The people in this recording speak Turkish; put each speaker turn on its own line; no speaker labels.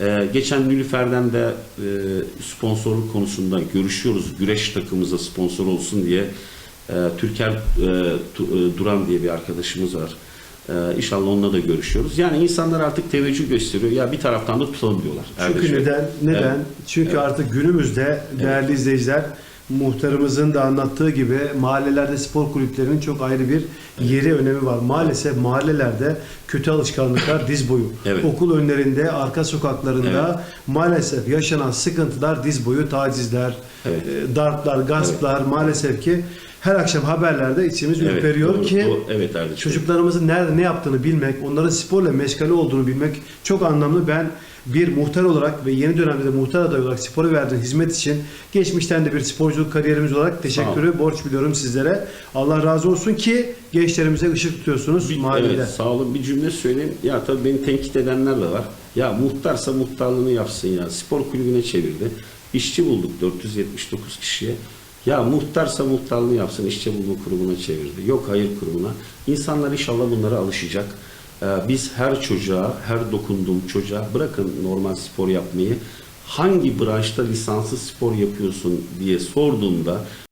Ee, geçen Nilüfer'den de e, sponsorluk konusunda görüşüyoruz. Güreş takımımıza sponsor olsun diye. E, Türker e, Tu- e, Duran diye bir arkadaşımız var. E, inşallah onunla da görüşüyoruz. Yani insanlar artık teveccüh gösteriyor. Ya bir taraftan da tutalım diyorlar.
Çünkü
Erdem Bey.
neden? Neden?
Evet.
Çünkü
Evet.
artık günümüzde değerli izleyiciler muhtarımızın da anlattığı gibi mahallelerde spor kulüplerinin çok ayrı bir yeri önemi var. Maalesef mahallelerde kötü alışkanlıklar diz boyu.
Evet.
Okul önlerinde, arka sokaklarında maalesef yaşanan sıkıntılar diz boyu tacizler,
Evet.
e, darplar, gasplar maalesef ki her akşam haberlerde içimiz
Evet,
ürperiyor
doğru,
ki
doğru. Evet Bey.
Çocuklarımızın nerede ne yaptığını bilmek, onların sporla meşgale olduğunu bilmek çok anlamlı. Ben bir muhtar olarak ve yeni dönemde de muhtar adayı olarak spora verdiğin hizmet için geçmişten de bir sporculuk kariyerimiz olarak teşekkürü borç biliyorum sizlere. Allah razı olsun ki gençlerimize ışık tutuyorsunuz
Bir-
mahallede.
Evet, sağ olun. Bir cümle söyleyeyim. Ya tabii beni tenkit edenler de var. Ya muhtarsa muhtarlığını yapsın ya. Spor kulübüne çevirdi. İşçi bulduk 479 kişiye. Ya muhtarsa muhtarlığını yapsın. İşçi bulma kurumuna çevirdi. Yok hayır kurumuna. İnsanlar inşallah bunlara alışacak. Ee, biz her çocuğa, her dokunduğum çocuğa bırakın normal spor yapmayı. Hangi branşta lisanslı spor yapıyorsun diye sorduğumda